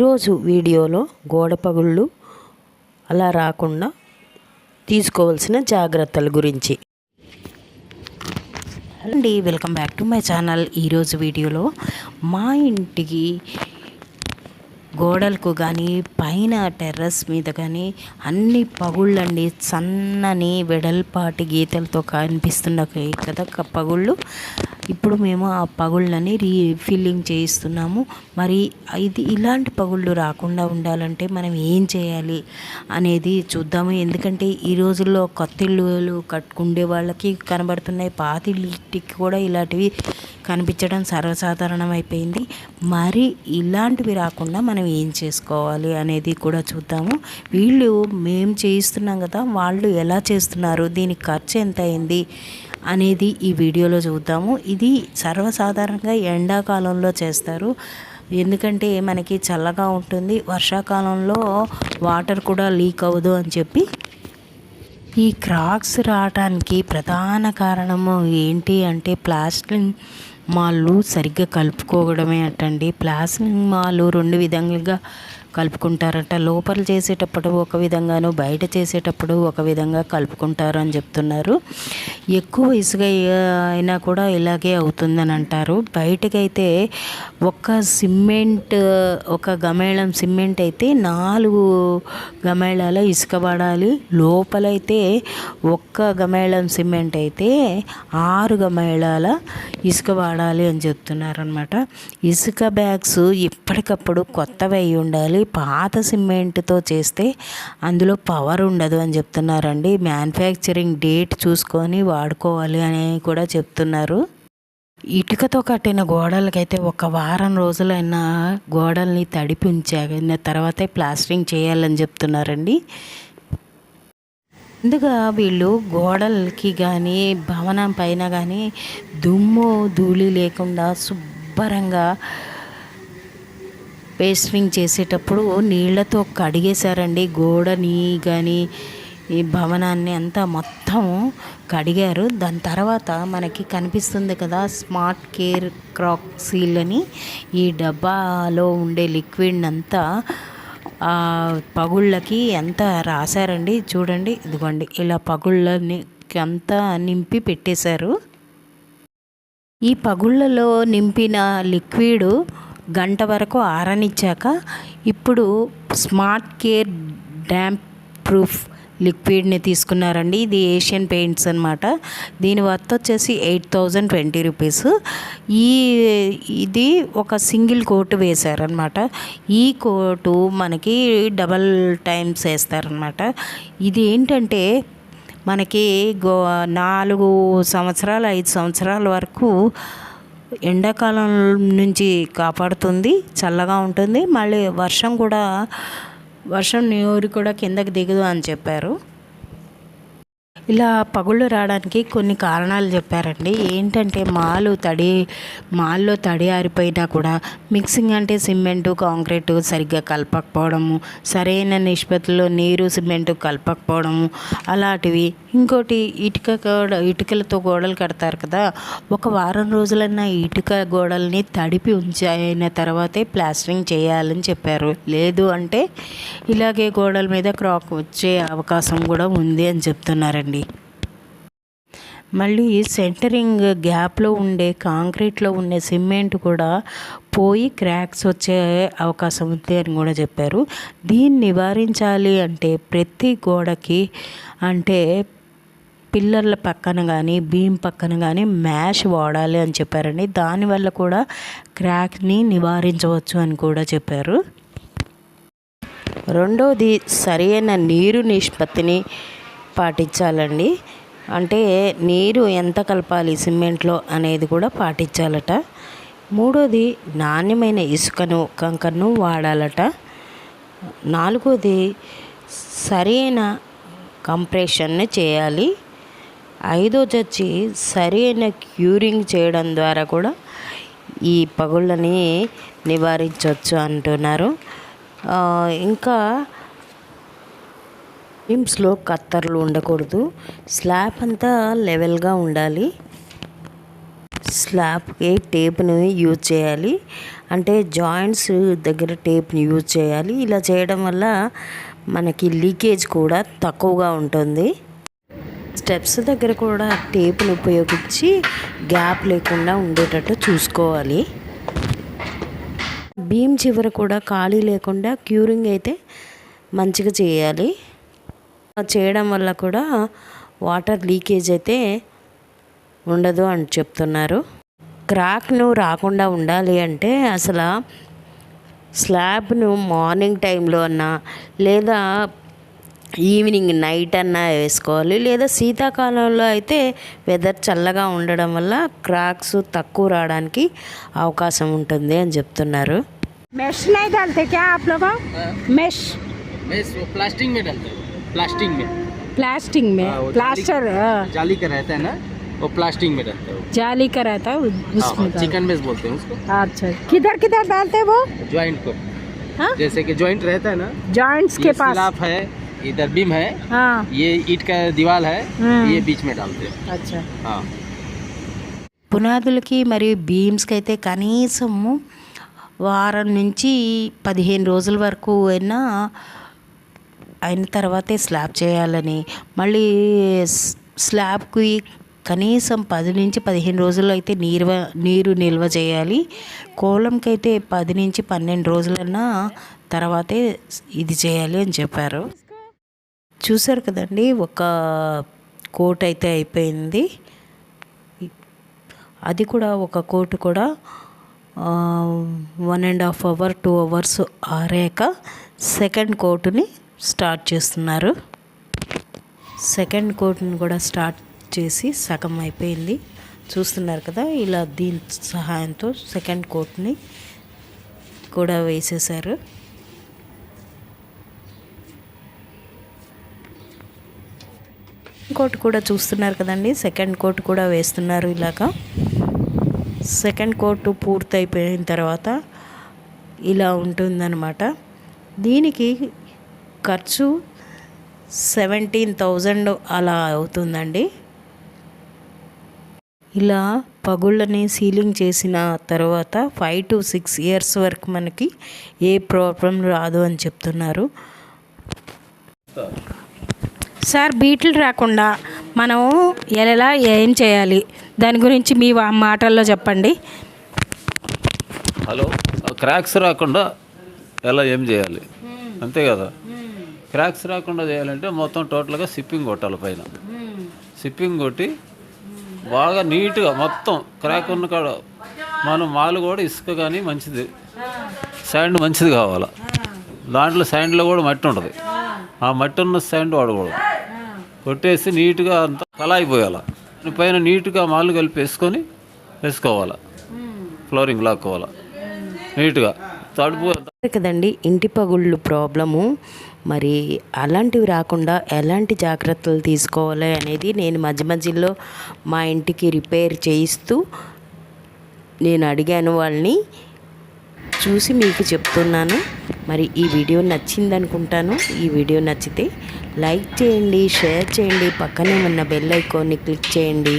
ఈరోజు వీడియోలో గోడ పగుళ్ళు అలా రాకుండా తీసుకోవాల్సిన జాగ్రత్తల గురించి. అండి welcome back to my channel. ఈరోజు వీడియోలో మా ఇంటికి గోడలకు కానీ పైన టెర్రస్ మీద కానీ అన్ని పగుళ్ళండి. సన్నని వెడల్పాటి గీతలతో కనిపిస్తున్న కదా పగుళ్ళు. ఇప్పుడు మేము ఆ పగుళ్ళని రీఫిల్లింగ్ చేయిస్తున్నాము. మరి ఇది ఇలాంటి పగుళ్ళు రాకుండా ఉండాలంటే మనం ఏం చేయాలి అనేది చూద్దాము. ఎందుకంటే ఈ రోజుల్లో కొత్త ఇళ్ళు కట్టుకుండే వాళ్ళకి కనబడుతున్నాయి. పాత ఇంటికి కూడా ఇలాంటివి కనిపించడం సర్వసాధారణమైపోయింది. మరి ఇలాంటివి రాకుండా మనం ఏం చేసుకోవాలి అనేది కూడా చూద్దాము. వీళ్ళు మేము చేయిస్తున్నాం కదా వాళ్ళు ఎలా చేస్తున్నారు దీనికి ఖర్చు ఎంత అయింది అనేది ఈ వీడియోలో చూద్దాము. ఇది సర్వసాధారణంగా ఎండాకాలంలో చేస్తారు. ఎందుకంటే మనకి చల్లగా ఉంటుంది. వర్షాకాలంలో వాటర్ కూడా లీక్ అవ్వదు అని చెప్పి ఈ క్రాక్స్ రావడానికి ప్రధాన కారణము ఏంటి అంటే ప్లాస్టిక్ మాళ్ళు సరిగ్గా కలుపుకోవడమే అటండి. ప్లాస్టిక్ మాలు రెండు విధంగా కలుపుకుంటారట. లోపల చేసేటప్పుడు ఒక విధంగాను బయట చేసేటప్పుడు ఒక విధంగా కలుపుకుంటారు అని చెప్తున్నారు. ఎక్కువ ఇసుక అయినా కూడా ఇలాగే అవుతుందని అంటారు. బయటకైతే ఒక సిమెంట్ ఒక గమేళం సిమెంట్ అయితే నాలుగు గమేళాల ఇసుక పడాలి. లోపలైతే ఒక్క గమేళం సిమెంట్ అయితే ఆరు గమేళాల ఇసుక వాడాలి అని చెప్తున్నారనమాట ఇసుక బ్యాగ్స్ ఎప్పటికప్పుడు కొత్తవి అయి ఉండాలి. పాత సిమెంట్తో చేస్తే అందులో పవర్ ఉండదు అని చెప్తున్నారండి. మ్యానుఫ్యాక్చరింగ్ డేట్ చూసుకొని వాడుకోవాలి అని కూడా చెప్తున్నారు. ఇటుకతో కట్టిన గోడలకైతే ఒక వారం రోజులైనా గోడల్ని తడిపి ఉంచాక తర్వాతే ప్లాస్టరింగ్ చేయాలని చెప్తున్నారండి. ముందుగా వీళ్ళు గోడలకి కానీ భవనం పైన కానీ దుమ్ము ధూళి లేకుండా శుభ్రంగా పేస్టింగ్ చేసేటప్పుడు నీళ్ళతో కడిగేశారండి. గోడని కానీ ఈ భవనాన్ని అంతా మొత్తం కడిగారు. దాని తర్వాత మనకి కనిపిస్తుంది కదా స్మార్ట్ కేర్ క్రాక్ సీల్ అని. ఈ డబ్బాలో ఉండే లిక్విడ్ అంతా పగుళ్ళకి ఎంత రాశారండి? చూడండి ఇదిగోండి ఇలా పగుళ్ళని అంతా నింపి పెట్టేశారు. ఈ పగుళ్ళలో నింపిన లిక్విడ్ గంట వరకు ఆరనిచ్చాక ఇప్పుడు స్మార్ట్ కేర్ డ్యాంప్ ప్రూఫ్ లిక్విడ్ని తీసుకున్నారండి. ఇది ఏషియన్ పెయింట్స్ అనమాట దీని వర్త్ వచ్చేసి ఎయిట్ థౌజండ్ ట్వంటీ రూపీస్. ఈ ఇది ఒక సింగిల్ కోటు వేశారనమాట ఈ కోటు మనకి డబల్ టైమ్స్ వేస్తారనమాట ఇది ఏంటంటే మనకి గో నాలుగు సంవత్సరాలు ఐదు సంవత్సరాల వరకు ఎండాకాలం నుంచి కాపాడుతుంది చల్లగా ఉంటుంది. మళ్ళీ వర్షం కూడా వర్షం నీరు కూడా కిందకి దిగదు అని చెప్పారు. ఇలా పగుళ్ళు రావడానికి కొన్ని కారణాలు చెప్పారండి. ఏంటంటే మాలు తడి మాల్లో తడి ఆరిపోయినా కూడా మిక్సింగ్ అంటే సిమెంటు కాంక్రీటు సరిగ్గా కలపకపోవడము సరైన నిష్పత్తిలో నీరు సిమెంటు కలపకపోవడము అలాంటివి. ఇంకోటి ఇటుక గోడ ఇటుకలతో గోడలు కడతారు కదా ఒక వారం రోజులన్నా ఇటుక గోడల్ని తడిపి ఉంచిన తర్వాతే ప్లాస్టరింగ్ చేయాలని చెప్పారు. లేదు అంటే ఇలాగే గోడల మీద క్రాక్ వచ్చే అవకాశం కూడా ఉంది అని చెప్తున్నారండి. మళ్ళీ సెంటరింగ్ గ్యాప్లో ఉండే కాంక్రీట్లో ఉండే సిమెంట్ కూడా పోయి క్రాక్స్ వచ్చే అవకాశం ఉంది అని కూడా చెప్పారు. దీన్ని నివారించాలి అంటే ప్రతి గోడకి అంటే పిల్లర్ల పక్కన కానీ బీమ్ పక్కన కానీ మ్యాష్ వాడాలి అని చెప్పారండి. దానివల్ల కూడా క్రాక్ని నివారించవచ్చు అని కూడా చెప్పారు. రెండోది సరైన నీరు నిష్పత్తిని పాటించాలండి. అంటే నీరు ఎంత కలపాలి సిమెంట్లో అనేది కూడా పాటించాలట. మూడోది నాణ్యమైన ఇసుకను కంకరను వాడాలట. నాలుగోది సరైన కంప్రెషన్ని చేయాలి. ఐదోది వచ్చి సరైన క్యూరింగ్ చేయడం ద్వారా కూడా ఈ పగుళ్ళని నివారించవచ్చు అంటున్నారు. ఇంకా బీమ్స్లో కత్తర్లు ఉండకూడదు. స్లాబ్ అంతా లెవెల్గా ఉండాలి. స్లాబ్కి టేప్ని యూజ్ చేయాలి. అంటే జాయింట్స్ దగ్గర టేప్ని యూజ్ చేయాలి. ఇలా చేయడం వల్ల మనకి లీకేజ్ కూడా తక్కువగా ఉంటుంది. స్టెప్స్ దగ్గర కూడా టేప్ను ఉపయోగించి గ్యాప్ లేకుండా ఉండేటట్టు చూసుకోవాలి. బీమ్ చివర కూడా ఖాళీ లేకుండా క్యూరింగ్ అయితే మంచిగా చేయాలి. చేయడం వల్ల కూడా వాటర్ లీకేజ్ అయితే ఉండదు అని చెప్తున్నారు క్రాక్ను రాకుండా ఉండాలి అంటే అసలు స్లాబ్ను మార్నింగ్ టైంలో అన్నా లేదా ఈవినింగ్ నైట్ అన్నా వేసుకోవాలి లేదా శీతాకాలంలో అయితే వెదర్ చల్లగా ఉండడం వల్ల క్రాక్స్ తక్కువ రావడానికి అవకాశం ఉంటుంది అని చెప్తున్నారు मेश नहीं डालते क्या आप लोग मेश मैं इसको प्लास्टिक में डालते हैं प्लास्टिक में प्लास्टिक में हाँ, वो प्लास्टर हाँ, जाली का रहता है ना वो प्लास्टिक में डालते हैं जाली का रहता है उ- हाँ, उसमें डाल- चिकन बेस बोलते हैं उसको अच्छा किधर किधर डालते हैं वो ज्वाइंट को हाँ जैसे कि ज्वाइंट रहता है ना जॉइंट्स ये के पास स्लाब है इधर बीम है हाँ ये ईट का दीवार है हम्म। ये बीच में डालते हैं अच्छा हाँ పునాదులకి మరియు బీమ్స్కి అయితే కనీసము వారం నుంచి పదిహేను రోజుల వరకు అయినా అయిన తర్వాతే స్లాబ్ చేయాలని మళ్ళీ స్లాబ్కి కనీసం పది నుంచి పదిహేను రోజుల్లో అయితే నీరు నీరు నిల్వ చేయాలి. కోలంకి అయితే పది నుంచి పన్నెండు రోజులన్నా తర్వాతే ఇది చేయాలి అని చెప్పారు. చూసారు కదండి ఒక కోట్ అయితే అయిపోయింది. అది కూడా ఒక కోట్ కూడా one and half hour two hours ఆరాక second కోటుని స్టార్ట్ చేస్తున్నారు. సెకండ్ కోట్ని కూడా స్టార్ట్ చేసి సగం అయిపోయింది. చూస్తున్నారు కదా ఇలా దీని సహాయంతో సెకండ్ కోట్ని కూడా వేసేసారు. కోట్ కూడా చూస్తున్నారు కదండి సెకండ్ కోట్ కూడా వేస్తున్నారు ఇలాగా. సెకండ్ కోట్ పూర్తయిపోయిన తర్వాత ఇలా ఉంటుందన్నమాట. దీనికి ఖర్చు సెవెంటీన్ థౌజండ్ అలా అవుతుందండి. ఇలా పగుళ్ళని సీలింగ్ చేసిన తర్వాత ఫైవ్ టు సిక్స్ ఇయర్స్ వరకు మనకి ఏ ప్రాబ్లం రాదు అని చెప్తున్నారు. సార్ బీట్లు రాకుండా మనం ఎలా ఏం చేయాలి? దాని గురించి మీ మాటల్లో చెప్పండి. హలో క్రాక్స్ రాకుండా ఎలా ఏం చేయాలి? అంతే కదా. క్రాక్స్ రాకుండా చేయాలంటే మొత్తం టోటల్గా సిప్పింగ్ కొట్టాలి పైన. సిప్పింగ్ కొట్టి బాగా నీట్గా మొత్తం క్రాక్ ఉన్న కాడ మనం మాలు కూడా ఇసుక కానీ మంచిది. శాండ్ మంచిది కావాలా? దాంట్లో శాండ్లో కూడా మట్టి ఉంటుంది. ఆ మట్టి ఉన్న శాండ్ వాడకూడదు. కొట్టేసి నీట్గా అంతా కలాయిపోయాల. పైన నీట్గా మాలు కలిపి వేసుకొని వేసుకోవాలా? ఫ్లోరింగ్ లాక్కోవాలా? నీట్గా. తడుపు కదండి ఇంటి పగుళ్ళు ప్రాబ్లము. మరి అలాంటివి రాకుండా ఎలాంటి జాగ్రత్తలు తీసుకోవాలి అనేది నేను మధ్య మధ్యలో మా ఇంటికి రిపేర్ చేయిస్తూ నేను అడిగాను వాళ్ళని. చూసి మీకు చెప్తున్నాను. మరి ఈ వీడియో నచ్చింది అనుకుంటాను ఈ వీడియో నచ్చితే లైక్ చేయండి షేర్ చేయండి. పక్కనే ఉన్న బెల్ ఐకాన్ని క్లిక్ చేయండి.